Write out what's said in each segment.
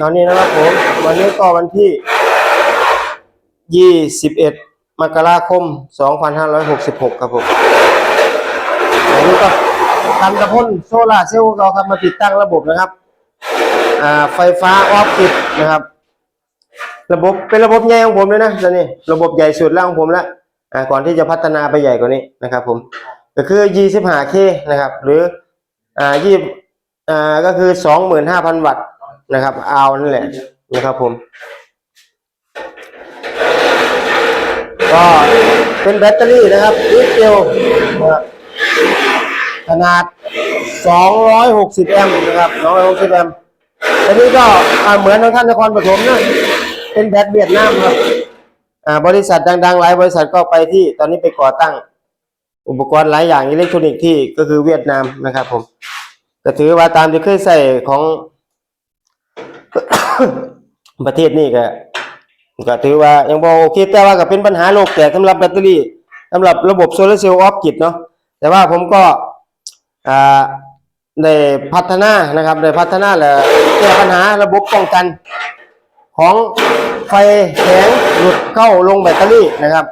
ตอนนี้นะครับผมวันนี้ก็วันที่ยี่สิบเอ็ดมกราคมสองพันห้าร้อยหกสิบหกครับผมอันนี้ก็กันตะพ่นโซล่าเซลล์เราครับมาติดตั้งระบบนะครับไฟฟ้าออฟฟิศนะครับ ระบบเป็นระบบใหญ่ของผมเลยนะตอนนี้ระบบใหญ่สุดแล้วของผมแล้วก่อนที่จะพัฒนาไปใหญ่กว่านี้นะครับผมก็คือ 25K นะครับ หรืออ่ายี่อ่าก็คือ 25,000 วัตต์ นะครับเอานั่นแหละนะครับผม ก็เป็นแบตเตอรี่นะครับลิเธียมนะครับขนาด 260 แอมป์นะครับ 260 แอมป์อันนี้ก็เหมือนทางท่านนครปฐมนะเป็นแบตเวียดนามครับอ่าบริษัทดังๆ หลายบริษัทก็ไปที่ตอนนี้ไปก่อตั้ง อุปกรณ์หลายอย่างอิเล็กทรอนิกส์ที่ก็คือเวียดนามนะครับผมก็ถือว่าตามที่เคยใส่ของ ประเทศนี้ก็ก็ถือว่ายังบ่โอเคแต่ว่าก็เป็นปัญหาโลกแตกสำหรับแบตเตอรี่สำหรับระบบโซลาร์เซลล์ออฟกิดเนาะแต่ว่าผมก็อ่าได้พัฒนานะครับได้พัฒนาและแก้ปัญหาระบบป้องกัน ของไฟแข็งหลุดเข้าลงแบตเตอรี่นะครับ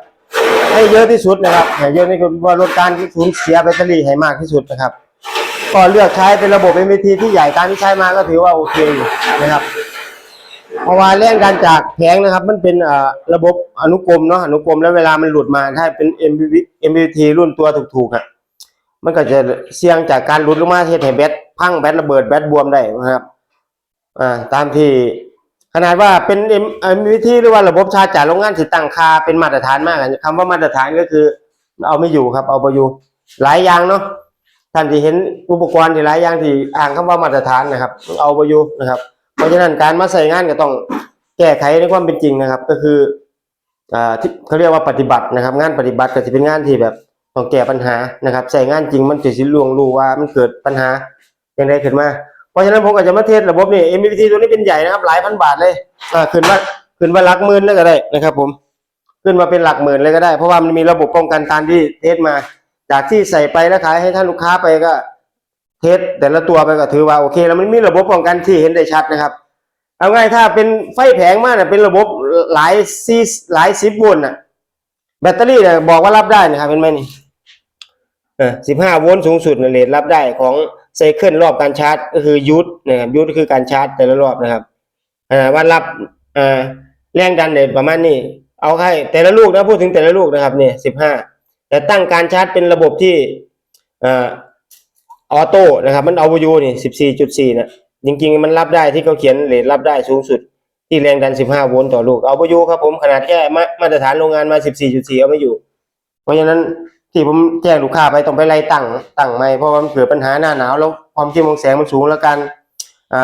ให้เยอะที่สุดนะครับให้เยอะที่สุดว่าลดการสูญเสียแบตเตอรี่ให้มากที่สุดนะครับ ก็เลือกใช้เป็นระบบ MVT ที่ใหญ่ตามที่ใช้มาก็ถือว่าโอเคอยู่นะครับเพราะว่าแรงดันจากแผงนะครับ มันเป็นระบบอนุกรมเนาะอนุกรมแล้วเวลามันหลุดมาถ้าเป็น MVT รุ่นตัวถูกๆอะมันก็จะเสี่ยงจากการหลุดลงมาเฮ็ดให้แบตพังแบตระเบิดแบตบวมได้นะครับอ่าตามที่ขนาดว่าเป็น M- MVT หรือว่าระบบชาจจาโรงงานที่ตั้งคาเป็นมาตรฐานมากอะคำว่ามาตรฐานก็คือ เอาไม่อยู่ครับ เอาไปอยู่หลายอย่างเนาะ ท่านที่เห็นอุปกรณ์ที่หลายอย่างที่อ่างคำว่ามาตรฐานนะครับ เอาไปอยู่นะครับ เพราะฉะนั้นการมาใส่งานก็ต้องแก้ไขในความเป็นจริงนะครับ ก็คืออ่าที่เขาเรียกว่าปฏิบัตินะครับ งานปฏิบัติก็จะเป็นงานที่แบบต้องแก้ปัญหานะครับใส่งานจริงมันจะสิลวงรู้ว่ามันเกิดปัญหาอย่างไรขึ้นมา เพราะฉะนั้นผมก็จะมาเทสระบบนี่ MVT ตัวนี้เป็นใหญ่นะครับ หลายพันบาทเลยอ่าขึ้นว่าขึ้นว่าหลักหมื่นเลยก็ได้นะครับ ผมขึ้นมาเป็นหลักหมื่นเลยก็ได้ เพราะว่ามันมีระบบป้องกันตามที่เทสมา จากที่ใส่ไปแล้วขายให้ท่านลูกค้าไปก็เทสแต่ละตัวไปก็ถือว่าโอเค แล้วมันมีระบบป้องกันที่เห็นได้ชัดนะครับ เอาง่ายถ้าเป็นไฟแผงมากเนี่ยเป็นระบบหลายซีหลายสิบโวลต์น่ะ แบตเตอรี่เนี่ยบอกว่ารับได้นะครับเห็นไหมนี่เออสิบห้าโวลต์สูงสุดในเลทรับได้ของไซเคิลรอบการชาร์จ ก็คือยูทนะครับยูทก็คือการชาร์จแต่ละรอบนะครับอ่าว่ารับอ่าแรงดันเนี่ยประมาณนี้ เอาให้แต่ละลูกนะพูดถึงแต่ละลูกนะครับเนี่ยสิบห้า แต่ตั้งการชาร์จเป็นระบบที่ออโต้นะครับ มันเอาอยู่นี่สิบสี่จุดสี่นะจริงๆ มันรับได้ที่เขาเขียนเลทรับได้สูงสุด ที่แรงดันสิบห้าโวลต์ต่อลูก เอาไปอยู่ครับผมขนาดแค่มามาตรฐานโรงงานมาสิบสี่จุดสี่เอาไม่อยู่ เพราะฉะนั้นที่ผมแจ้งลูกค้าไปต้องไปไล่ตั้งตั้งไม่เพราะว่ามันเกิดปัญหาหน้าหนาวแล้วความเข้มของแสงมันสูงแล้วกัน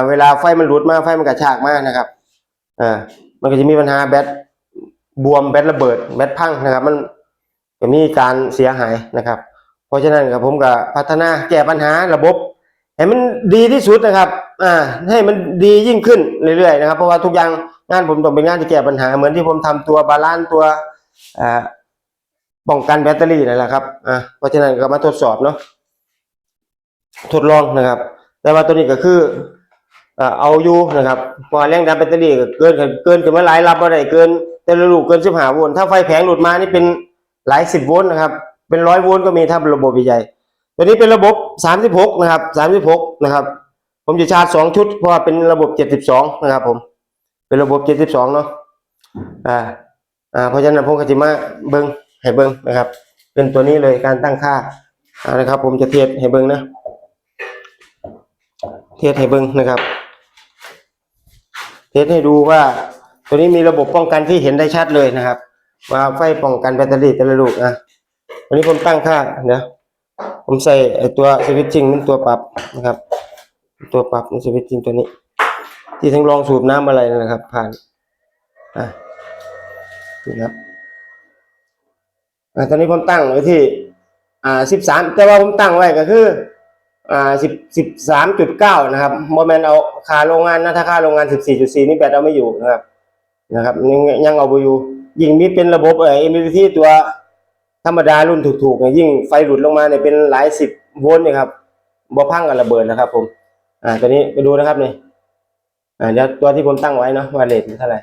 เวลาไฟมันหลุดมากไฟมันกระชากมากนะครับอ่ามันก็จะมีปัญหาแบตบวมแบตระเบิดแบตพังนะครับมัน จะมีการเสียหายนะครับ เพราะฉะนั้นครับผมก็พัฒนาแก้ปัญหาระบบให้มันดีที่สุดนะครับอ่าให้มันดียิ่งขึ้นเรื่อยๆนะครับ เพราะว่าทุกอย่างงานผมต้องเป็นงานที่แก้ปัญหา เหมือนที่ผมทำตัวบาลานซ์ตัวอ่าป้องกันแบตเตอรี่นั่นแหละครับอะเพราะฉะนั้นก็มาทดสอบเนาะทดลองนะครับ แต่ว่าตัวนี้ก็คืออ่าเอาอยู่นะครับพอแรงดันแบตเตอรี่เกินเกินขึ้นมาหลายรับบ่ได้เกิน แต่ละลูกเกิน15โวลต์ถ้าไฟแผงหลุดมานี่เป็น หลายสิบโวลต์นะครับ เป็นร้อยโวลต์ก็มีถ้าเป็นระบบใหญ่ตัวนี้เป็นระบบ36นะครับ36นะครับ ผมจะชาร์จสองชุดเพราะว่าเป็นระบบ72นะครับผม เป็นระบบ72เนาะอ่าอ่าเพราะฉะนั้นผมก็จะมาเบิ้งให้เบิ้งนะครับ เป็นตัวนี้เลยการตั้งค่าอ่านะครับ ผมจะเทียบให้เบิ้งนะ เทียบให้เบิ้งนะครับ เทสให้ดูว่าตัวนี้มีระบบป้องกันที่เห็นได้ชัดเลยนะครับ วาไฟป้องกันแบตเตอรี่แต่ละลูกอะวันนี้ผมตั้งค่าเดี๋ยวผมใส่ไอตัวสวิตชิ่งมันตัวปรับนะครับ ตัวปรับในสวิตชิ่งตัวนี้ ที่ทั้งรองสูบน้ำอะไรนะครับ ผ่านอะนี่ครับอ่าตอนนี้ผมตั้งไว้ที่ อ่าสิบสามแต่ว่าผมตั้งไว้ก็คือ อ่าสิบสิบสามจุดเก้านะครับโมเมนเอาคาโรงงานนะถ้าค่าโรงงานสิบสี่จุดสี่นี่แบตเอาไม่อยู่นะครับ นะครับ ยังยังเอาไปอยู่ ยิ่งมีเป็นระบบเอ่อ MPPT ตัวธรรมดารุ่นถูกๆเนี่ยยิ่งไฟหลุดลงมาเนี่ยเป็นหลายสิบโวลต์เนี่ยครับบ่พังกับระเบิดนะครับ ผม อ่าตัวนี้ไปดูนะครับนี่อ่าเดี๋ยวตัวที่ผมตั้งไว้เนาะว่าเลทมันเท่าไหร่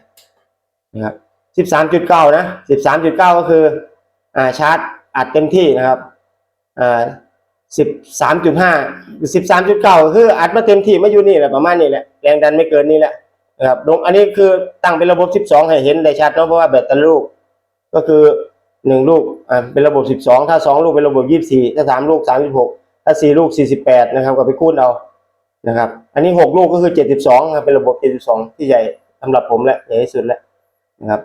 นะครับสิบสามจุดเก้านะสิบสามจุดเก้าก็คืออ่าชาร์จอัดเต็มที่นะครับอ่าสิบสามจุดห้าสิบสามจุดเก้าคืออัดมาเต็มที่มาอยู่นี่แหละประมาณนี้แหละแรงดันไม่เกินนี้แหละ นะครับลงอันนี้คือตั้งเป็นระบบสิบสองให้เห็นได้ชัดเนาะเพราะว่าแบตเตอรี่ลูก ก็คือหนึ่งลูกอ่าเป็นระบบสิบสองถ้าสองลูกเป็นระบบยี่สิบสี่ถ้าสามลูกสามสิบหกถ้าสี่ลูกสี่สิบแปดนะครับ ก็ไปคูณเอานะครับ อันนี้หกลูกก็คือเจ็ดสิบสองครับเป็นระบบเจ็ดสิบสองที่ใหญ่สำหรับผมและใหญ่ที่สุดแล้วนะครับ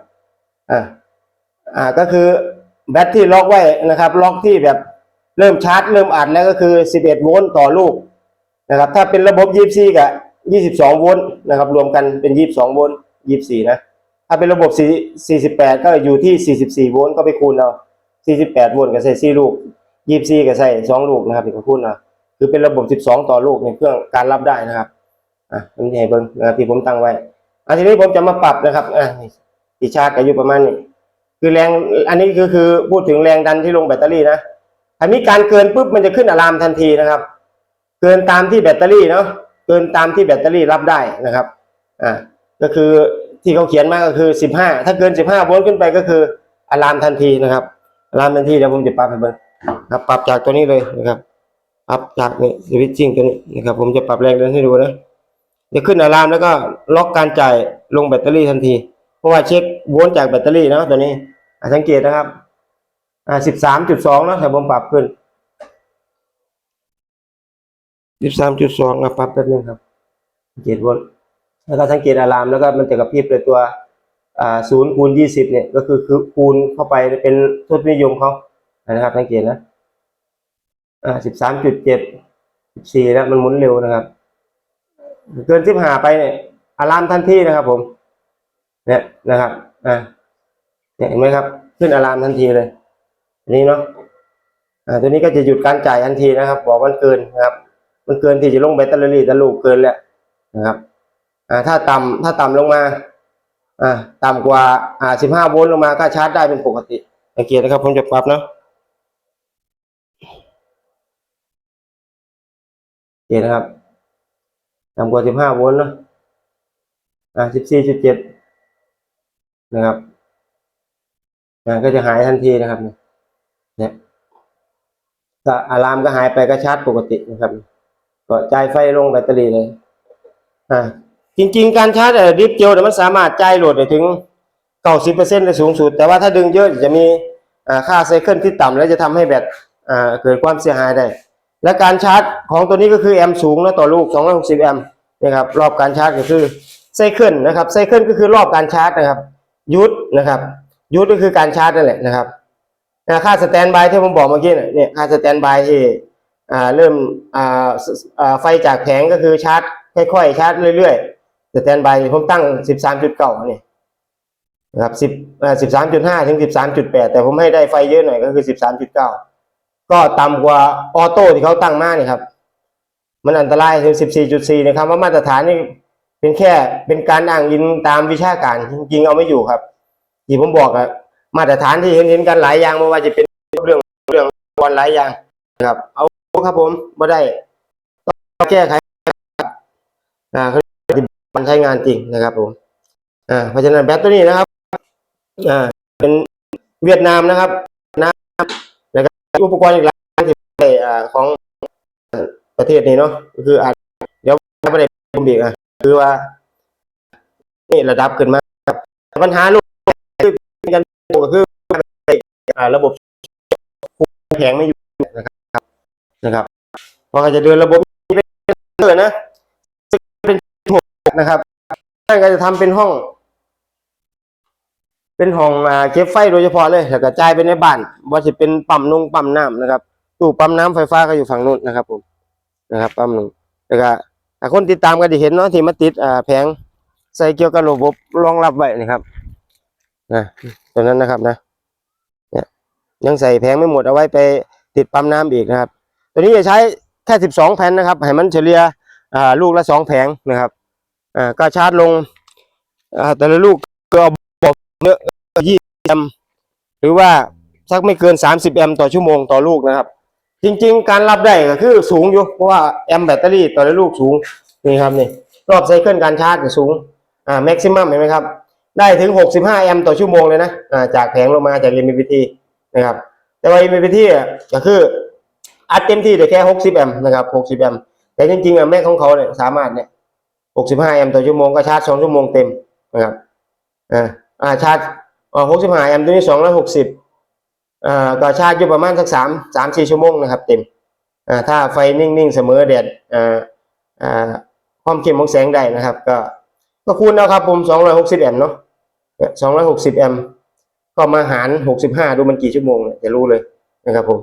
อ่าอ่าก็คือแบตที่ล็อกไว้นะครับ ล็อกที่แบบเริ่มชาร์จเริ่มอัดแล้วก็คือสิบเอ็ดโวลต์ต่อลูกนะครับ ถ้าเป็นระบบยี่สี่กับ ยี่สิบสองโวลต์นะครับ รวมกันเป็นยี่สิบสองโวลต์ยี่สี่นะ ถ้าเป็นระบบสี่สี่สิบแปดก็อยู่ที่สี่สิบสี่โวลต์ก็ไปคูณเอาสี่สิบแปดโวลต์ก็ใส่สี่ลูกยี่สี่ก็ใส่สองลูกนะครับอีกก็คูณเอาคือเป็นระบบ 12 ต่อลูกในเครื่องการรับได้นะครับ อะมจะให้เบิ้งนะครับที่ผมตั้งไว้อันทีนี้ผมจะมาปรับนะครับ อะที่ชาร์จอายุประมาณนี้คือแรง อันนี้คือคือพูดถึงแรงดันที่ลงแบตเตอรี่นะอันนี้การเกินปุ๊บมันจะขึ้นอะลามทันทีนะครับ เกินตามที่แบตเตอรี่เนาะ เกินตามที่แบตเตอรี่รับได้นะครับอ่าก็คือที่เขาเขียนมาก็คือ 15 ถ้าเกิน 15โวลต์ขึ้นไปก็คืออะลามทันทีนะครับอะลามทันทีเดี๋ยวผมจะปรับให้เบิ้งครับปรับจากตัวนี้เลยนะครับปรับจากนี่สวิตชิ่งตัวนี้นะครับผมจะปรับแรงดันให้ดูนะจะขึ้นอะลามแล้วก็ล็อกการจ่ายลงแบตเตอรี่ทันที เพราะว่าเช็คโวลต์จากแบตเตอรี่เนะตัวนี้สังเกตนะครับอ่าสิบสามจุดสองเนะแต่ผมปรับขึ้น สิบสามจุดสองนะปรับแป๊บนึงครับเจ็ดโวลต์แล้วก็สังเกตอะลามแล้วก็มันจะกระพริบเลยตัวอ่าศูนย์คูณยี่สิบเนี่ยก็คือคือคูณเข้าไปเป็นทศนิยมเขานะครับสังเกตนะอ่าสิบสามจุดเจ็ดสิบสี่แล้วมันหมุนเร็วนะครับ เกินสิบห้าไปเนี่ยอะลามทันทีนะครับ ผม เนี่ยนะครับอ่าเนี่ยเห็นไหมครับ ขึ้นอะลามทันทีเลยอันนี้เนาะอ่าตัวนี้ก็จะหยุดการจ่ายทันทีนะครับ บอกมันเกินนะครับ มันเกินที่จะลงแบตเตอรี่ตะลูกเกินแล้วนะครับอ่าถ้าต่ำถ้าต่ำลงมาอ่าต่ำกว่าอ่าสิบห้าโวลต์ลงมาก็ชาร์จได้เป็นปกติสังเกตนะครับผมจะปรับเนาะเจ็ดนะครับต่ำกว่าสิบห้าโวลต์เนาะอ่าสิบสี่จุดเจ็ดนะครับอ่าก็จะหายทันทีนะครับเนี่ยอะลามก็หายไปก็ชาร์จปกตินะครับ ก็จ่ายไฟลงแบตเตอรี่เลยอ่าจริง ๆ การชาร์จเอ่อดิฟเจลเนี่ยมันสามารถจ่ายโหลดได้ถึงเก้าสิบเปอร์เซ็นต์เลยสูงสุด แต่ว่าถ้าดึงเยอะจะมีค่าไซเคิลที่ต่ำแล้วจะทำให้แบตเกิดความเสียหายได้ และการชาร์จของตัวนี้ก็คือแอมป์สูงนะต่อลูก 260 แอมป์นะครับรอบการชาร์จก็คือไซเคิลนะครับไซเคิลก็คือรอบการชาร์จนะครับยุทธนะครับยุทธก็คือการชาร์จนั่นแหละนะครับค่าสแตนบายที่ผมบอกเมื่อกี้เนี่ยเนี่ยค่าสแตนบายที่ อ่าเริ่มอ่าไฟจากแผงก็คือชาร์จค่อยๆชาร์จเรื่อยๆสแตนบายผมตั้ง13.9นี่ยนะครับ10อ่า13.5ถึง13.8แต่ผมให้ได้ไฟเยอะหน่อยก็คือ13.9ก็ต่ำกว่าออโต้ที่เขาตั้งมานี่ครับ มันอันตรายถึง14.4นะครับว่ามาตรฐานนี่เป็นแค่เป็นการอ้างอิงตามวิชาการจริงๆเอาไม่อยู่ครับที่ผมบอกอะมาตรฐานที่เห็นเห็นกันหลายอย่างไม่ว่าจะเป็นเรื่องเรื่องบอลหลายอย่างนะครับ เอา ครับผมไม่ได้ต้องแก้ไขอ่าเขาปฏิบัติใช้งานจริงนะครับผมอ่าเพราะฉะนั้นแบตตัวนี้นะครับอ่าเป็นเวียดนามนะครับนะนะครับอุปกรณ์อีกหลายอย่างที่ได้อ่าของประเทศนี้เนาะคืออาจเดี๋ยวไม่ได้ผมบีกอะคือว่า นี่ระดับขึ้นมาครับปัญหาลูกคือกันก็คือระบบแข็งไม่อยู่ นะครับพอจะเดินระบบนี้เป็นเออนะเป็นหกนะครับนั่นก็จะทำเป็นห้อง เป็นห้องอ่าเก็บไฟโดยเฉพาะเลยแล้วก็จ่ายไปในบ้านว่าจะเป็นปั๊มนงปั๊มน้ำนะครับตู้ปั๊มน้ำไฟฟ้าก็อยู่ฝั่งนู้นนะครับ ผมนะครับ ปั๊มนงแล้วก็คนติดตามก็จะเห็นเนาะที่มาติดอ่าแผงใส่เกี่ยวกับระบบรองรับไว้นะครับนะตัวนั้นนะครับนะเนี่ยยังใส่แผงไม่หมดเอาไว้ไปติดปั๊มน้ำอีกนะครับ ตัวนี้จะใช้แค่สิบสองแผ่นนะครับให้มันเฉลี่ยลูกละสองแผงนะครับอ่าก็ชาร์จลงแต่ละลูกก็เอาบอกเยอะยี่แอมหรือว่าสักไม่เกินสามสิบแอมต่อชั่วโมงต่อลูกนะครับ จริงๆ การรับได้ก็คือสูงอยู่เพราะว่าแอมแบตเตอรี่ต่อละลูกสูงนี่ครับนี่รอบไซเคิลการชาร์จสูงอ่าแม็กซิมัมเห็นไหมครับ ได้ถึง 65 แอมต่อชั่วโมงเลยนะอ่าจากแผงลงมาจาก MPPT นะครับ แต่ว่า MPPT อะก็คือ อัดเต็มที่ได้แค่ 60 แอมป์นะครับ60 แอมป์แต่จริงๆอะแม็กของเขาเนี่ยสามารถเนี่ย65 แอมป์ต่อชั่วโมงก็ชาร์จ 2 ชั่วโมงเต็มนะครับอ่าอ่าชาร์จอ่า65 แอมป์ตัวนี้ 260อ่าก็ชาร์จอยู่ประมาณสัก3 3 4 ชั่วโมงนะครับเต็มอ่าถ้าไฟนิ่งๆเสมอแดดอ่าอ่าความเข้มของแสงได้นะครับ ก็ก็คูณเอาครับผม260 แอมป์เนาะเนี่ย260 แอมป์ก็มาหาร 65 ดูมันกี่ชั่วโมงเนี่ยจะรู้เลยนะครับผม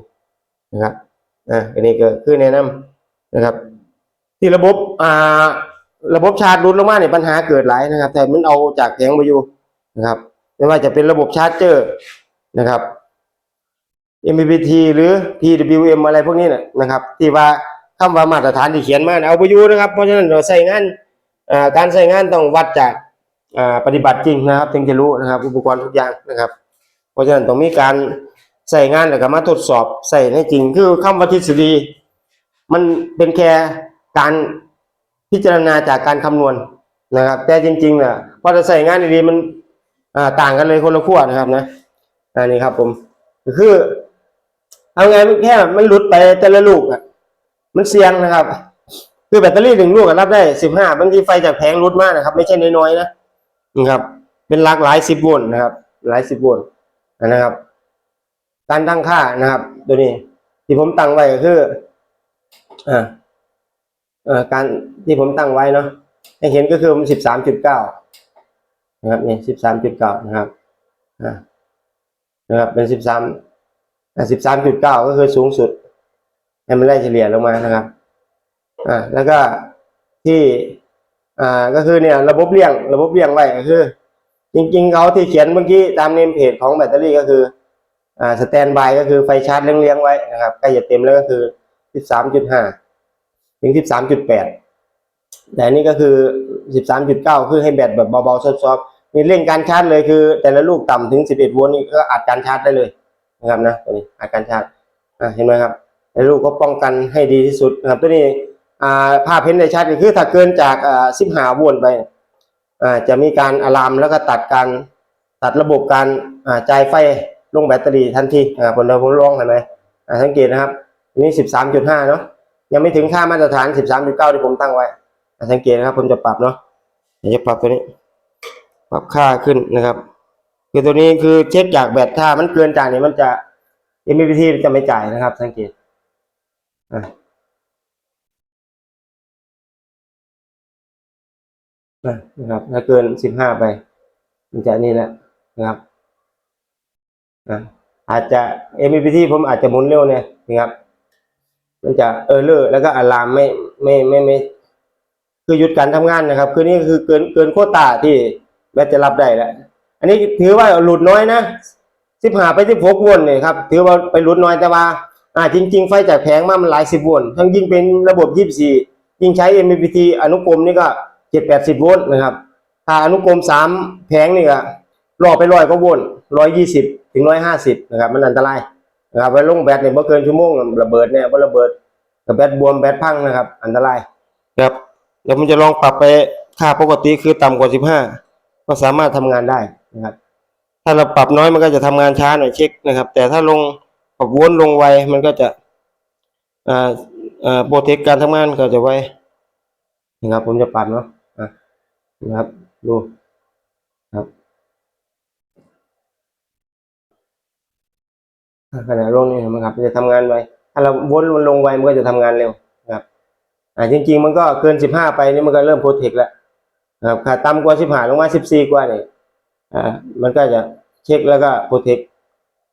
นะครับ อ่าอันนี้ก็คือแนะนำนะครับ ที่ระบบอ่าระบบชาร์จรุดลงมาเนี่ยปัญหาเกิดหลายนะครับ แต่มันเอาจากแผงมาอยู่นะครับ ไม่ว่าจะเป็นระบบชาร์จเจอร์นะครับ MPPT หรือ PWM อะไรพวกนี้นะนะครับ ที่ว่าคำว่ามาตรฐานที่เขียนมาเอาไปอยู่นะครับ เพราะฉะนั้นเราใส่งานการใส่งานต้องวัดจากปฏิบัติจริงนะครับ ถึงจะรู้นะครับ อุปกรณ์ทุกอย่างนะครับ เพราะฉะนั้นต้องมีการ ใส่งานแล้วก็มาทดสอบใส่ในจริงคือคำว่าทฤษฎี มันเป็นแค่การพิจารณาจากการคำนวณนะครับ แต่จริงๆน่ะพอจะใส่งานดีๆมันต่างกันเลยคนละขั้วนะครับนะอันนี้ครับผมคือเอาไงมันแค่มันหลุดไปแต่ละลูกอะมันเสี่ยงนะครับ คือแบตเตอรี่หนึ่งลูกรับได้สิบห้าบางทีไฟจากแผงหลุดมากนะครับ ไม่ใช่น้อยๆนะนะครับ เป็นหลักหลายสิบโวลต์นะครับ หลายสิบโวลต์นะครับ การตั้งค่านะครับ ตัวนี้ ที่ผมตั้งไว้ก็คืออ่าอ่อการที่ผมตั้งไว้เนาะให้เห็นก็คือมันสิบสามจุดเก้านะครับนี่สิบสามจุดเก้านะครับอ่านะครับเป็นสิบสามสิบสามจุดเก้าก็คือสูงสุดให้มันไล่เฉลี่ยลงมานะครับอ่าแล้วก็ที่อ่าก็คือเนี่ยระบบเลี่ยง ระบบเลี่ยงไว้ก็คือ จริง ๆเขาที่เขียนเมื่อกี้ตามเนมเพจของแบตเตอรี่ก็คือ อ่าสแตนบายก็คือไฟชาร์จเลี้ยงๆไว้นะครับใกล้จะเต็มแล้วก็คือสิบสามจุดห้าถึง13.8แต่อันนี่ก็คือ13.9คือให้แบตแบบเบาๆซอฟๆนี่เร่งการชาร์จเลยคือ แต่ละลูกต่ำถึง11โวลต์นี่ก็อัดการชาร์จได้เลยนะครับนะตัวนี้อัดการชาร์จอ่าเห็นไหมครับแต่ลูกก็ป้องกันให้ดีที่สุดนะครับตัวนี้อ่าภาพเห็นได้ชัดก็คือถ้าเกินจากอ่า15โวลต์ไปอ่าจะมีการอะลามแล้วก็ตัดการตัดระบบการอ่าจ่ายไฟ ลงแบตเตอรี่ทันทีอ่าผมเราผมลองเห็นไหมอ่าสังเกตนะครับอันนี้13.5เนาะยังไม่ถึงค่ามาตรฐาน13.9ที่ผมตั้งไว้อะสังเกตนะครับผมจะปรับเนาะเดี๋ยวจะปรับตัวนี้ ปรับค่าขึ้นนะครับ คือตัวนี้คือเช็คจากแบตถ้ามันเกินจากนี้มันจะ MPT จะไม่จ่ายนะครับ สังเกตอะอะนะครับถ้าเกิน15ไป มันจะนี่แหละนะครับ อะอาจจะ MPPT ผมอาจจะหมุนเร็วเนี่ยนะครับ มันจะเออร์เลอร์แล้วก็อะลามไม่ไม่ไม่ไม่คือหยุดการทำงานนะครับ คือนี่คือเกินเกินโคต้าที่แบตจะรับได้แล้วอันนี้ถือว่าหลุดน้อยนะสิบห้าไปสิบหกวลต์เนี่ยครับถือว่าไปหลุดน้อยแต่ว่า อ่าจริง ๆ ไฟจากแผงมามันหลายสิบวลต์ทั้งยิ่งเป็นระบบยี่สิบสี่ยิ่งใช้ MPPT อนุกรมนี่ก็เจ็ดแปดสิบวลต์นะครับถ้าอนุกรมสามแผงนี่ก็รอไปร้อยก็วลต์ร้อยยี่สิบ ถึงร้อยห้าสิบนะครับ มันอันตรายนะครับไปลงแบตเนี่ยเมื่อเกินชั่วโมงระเบิดเนี่ยบ่ระเบิดกับแบตบวมแบตพังนะครับ อันตรายครับเดี๋ยวผมจะลองปรับไปค่าปกติคือต่ำกว่าสิบห้าก็สามารถทำงานได้นะครับ ถ้าเราปรับน้อยมันก็จะทำงานช้าหน่อยเช็คนะครับ แต่ถ้าลงปรับวนลงไวมันก็จะอ่าอ่าโปรเทคการทำงานก็จะไวนะครับผมจะปรับเนาะอะนะครับดูครับ ขณะลงนี่เห็นไหมครับจะทำงานไวถ้าเราวนมันลงไวมันก็จะทำงานเร็วครับอ่าจริง ๆ มันก็เกินสิบห้าไปนี่มันก็เริ่มโปรเทคแล้วครับถ้าต่ำกว่าสิบห้าลงมาสิบสี่กว่านี่อ่ามันก็จะเช็คแล้วก็โปรเทค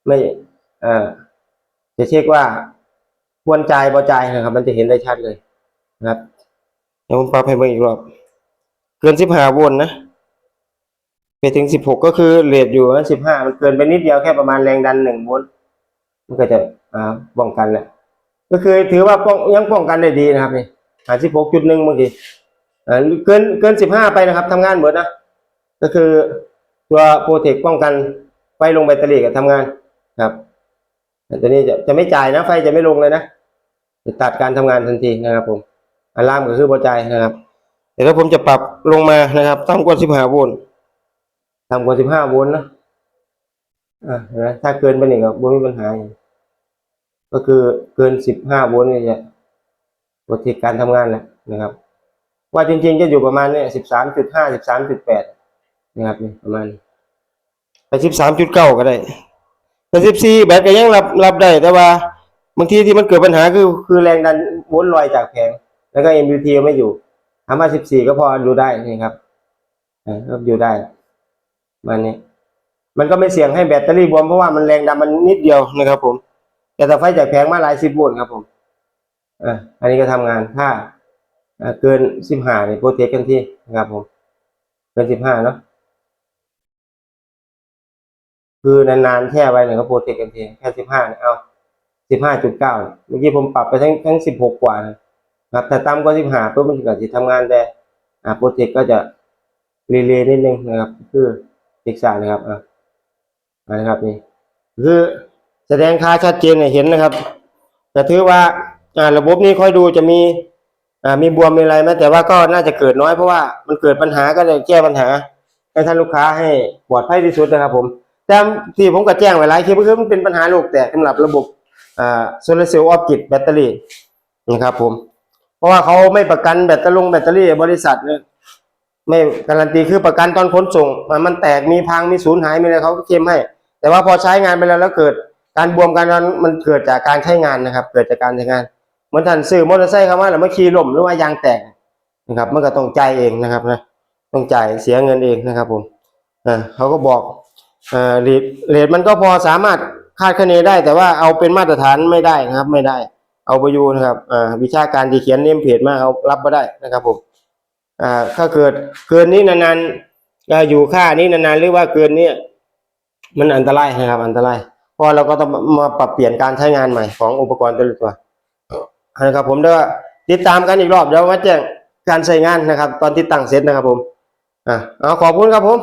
ไม่อ่าจะเช็คว่าควรจ่ายบ่จ่ายนะครับ มันจะเห็นได้ชัดเลยนะครับเดี๋ยวผมปรับให้เบิ่งอีกรอบเกินสิบห้าวลต์นะไปถึงสิบหกก็คือเรทอยู่สิบห้ามันเกินไปนิดเดียวแค่ประมาณแรงดันหนึ่งวลต์ มันก็จะอ่าป้องกันแหละก็คือถือว่าป้องยังป้องกันได้ดีนะครับนี่หาสิบหกจุดหนึ่งเมื่อกี้อ่าเกินเกินสิบห้าไปนะครับทำงานหมือนะก็คือตัวโปรเทคป้องกันไฟลงแบตเตอรี่กับทำงานครับตัวนี้จะจะไม่จ่ายนะ ไฟจะไม่ลงเลยนะจะตัดการทำงานทันทีนะครับ ผมอะลามก็คือพอใจายนะครับแต่ถ้าผมจะปรับลงมานะครับต่ำกว่าสิบห้าโวลต์ต่ำกว่าสิบห้าโวลต์นะอ่านไหมถ้าเกินไปนี่ก็บ่มีปัญหาอย่าง ก็คือเกินสิบห้าโวลต์นี่จะปกติการทำงานแหละนะครับ ว่าจริงๆจะอยู่ประมาณเนี่ยสิบสามจุดห้าสิบสามจุดแปดนะครับนี่ประมาณไปสิบสามจุดเก้าก็ได้แต่สิบสี่แบตก็ยังรับรับได้แต่ว่าบางทีที่มันเกิดปัญหาคือคือแรงดันโวนลอยจากแผง แล้วก็ MUT ไม่อยู่ถามว่าสิบสี่ก็พออยู่ได้นี่ครับอ่าก็อยู่ได้มันนี้ มันก็ไม่เสี่ยงให้แบตเตอรี่บวมเพราะว่ามันแรงดันมันนิดเดียวนะครับผม แต่ถ้าไฟจากแผงมาหลายสิบโวลต์ครับผมอ่าอันนี้ก็ทำงานถ้าเกินสิบห้าเนี่ยโปรเทคกันที่นะครับผม เกินสิบห้าเนาะคือนานๆแช่ไว้เนี่ยก็โปรเทคกันทีแค่สิบห้าเนี่ยเอาสิบห้าจุดเก้าเมื่อกี้ผมปรับไปทั้งทั้งสิบหกกว่านะครับแต่ต่ำกว่าสิบห้าปุ๊บมันก็จะทำงานแต่อ่าโปรเทคก็จะรีเลย์นิดนึงนะครับ คือเอกสารนะครับอ่าอ่านะครับนี่คือ แสดงค่าชัดเจนเนี่ยเห็นนะครับแต่ถือว่าระบบนี้ค่อยดูจะมีมีบวมมีอะไรไหมแต่ว่าก็น่าจะเกิดน้อยเพราะว่ามันเกิดปัญหาก็เลยแก้ปัญหาให้ท่านลูกค้าให้ปลอดภัยที่สุดนะครับ ผม แต่ที่ผมก็แจ้งไว้หลายคลิปก็คือมันเป็นปัญหาลูกแตกสำหรับระบบโซลาร์เซลล์ออฟกิดแบตเตอรี่นะครับ ผม เพราะว่าเขาไม่ประกันแบตเตอรี่แบตเตอรี่บริษัทเนี่ยไม่การันตีคือประกันตอนขนส่ง มันมันแตกมีพังมีสูญหายมีอะไรเขาเคลมให้ แต่ว่าพอใช้งานไปแล้วแล้วเกิด การบวมการนั้นมันเกิดจากการใช้งานนะครับ เกิดจากการใช้งานเหมือนท่านซื้อมอเตอร์ไซค์เข้ามาแล้วมาขี่ล่มหรือว่ายางแตกนะครับมันก็ต้องจ่ายเองนะครับนะต้องจ่ายเสียเงินเองนะครับผมอ่าเขาก็บอกอ่าเรทเรทมันก็พอสามารถคาดคะเนได้ แต่ว่าเอาเป็นมาตรฐานไม่ได้นะครับ ไม่ได้ เอาไปยูนะครับอ่าวิชาการที่เขียนเนมเพจมาเอารับไม่ได้นะครับผมอ่าถ้าเกิดเกินนี้นานๆอยู่ค่านี้นานๆหรือว่าเกินนี้มันอันตรายนะครับ อันตราย พราะเราก็ต้องมาปรับเปลี่ยนการใช้งานใหม่ของอุปกรณ์ตัวตัวนะครับ ผมเดี๋ยวติดตามกันอีกรอบเดี๋ยวมาแจ้งการใช้งานนะครับ ตอนติดตั้งเสร็จนะครับผมอะเอาขอบคุณครับผม